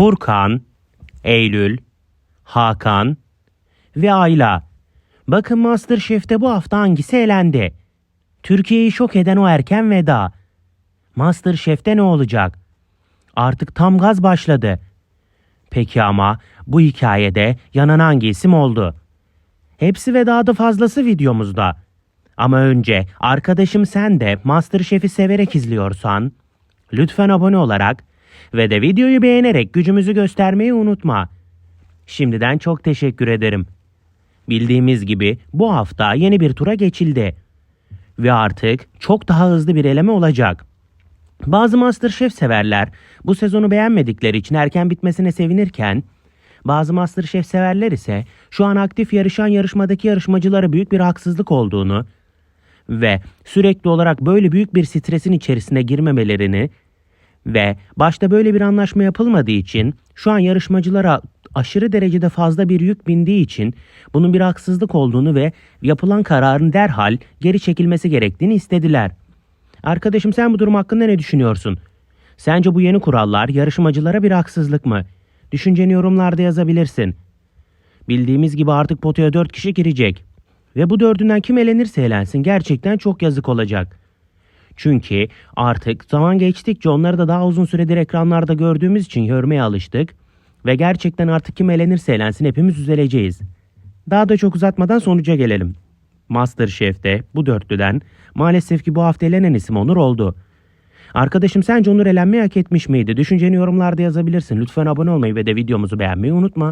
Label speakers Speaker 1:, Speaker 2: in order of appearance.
Speaker 1: Furkan, Eylül, Hakan ve Ayla. Bakın Masterchef'te bu hafta hangisi elendi? Türkiye'yi şok eden o erken veda. Masterchef'te ne olacak? Artık tam gaz başladı. Peki ama bu hikayede yanan hangi isim oldu? Hepsi ve daha da fazlası videomuzda. Ama önce arkadaşım sen de Masterchef'i severek izliyorsan lütfen abone olarak ve de videoyu beğenerek gücümüzü göstermeyi unutma. Şimdiden çok teşekkür ederim. Bildiğimiz gibi bu hafta yeni bir tura geçildi. Ve artık çok daha hızlı bir eleme olacak. Bazı Masterchef severler bu sezonu beğenmedikleri için erken bitmesine sevinirken bazı Masterchef severler ise şu an aktif yarışan yarışmadaki yarışmacılara büyük bir haksızlık olduğunu ve sürekli olarak böyle büyük bir stresin içerisine girmemelerini ve başta böyle bir anlaşma yapılmadığı için şu an yarışmacılara aşırı derecede fazla bir yük bindiği için bunun bir haksızlık olduğunu ve yapılan kararın derhal geri çekilmesi gerektiğini istediler. Arkadaşım sen bu durum hakkında ne düşünüyorsun? Sence bu yeni kurallar yarışmacılara bir haksızlık mı? Düşünceni yorumlarda yazabilirsin. Bildiğimiz gibi artık potaya 4 kişi girecek. Ve bu dördünden kim elenirse elensin gerçekten çok yazık olacak. Çünkü artık zaman geçtikçe onları da daha uzun süredir ekranlarda gördüğümüz için görmeye alıştık. Ve gerçekten artık kim elenirse elensin hepimiz üzüleceğiz. Daha da çok uzatmadan sonuca gelelim. Masterchef'te bu dörtlüden maalesef ki bu hafta elenen isim Onur oldu. Arkadaşım sence Onur elenmeyi hak etmiş miydi? Düşünceni yorumlarda yazabilirsin. Lütfen abone olmayı ve de videomuzu beğenmeyi unutma.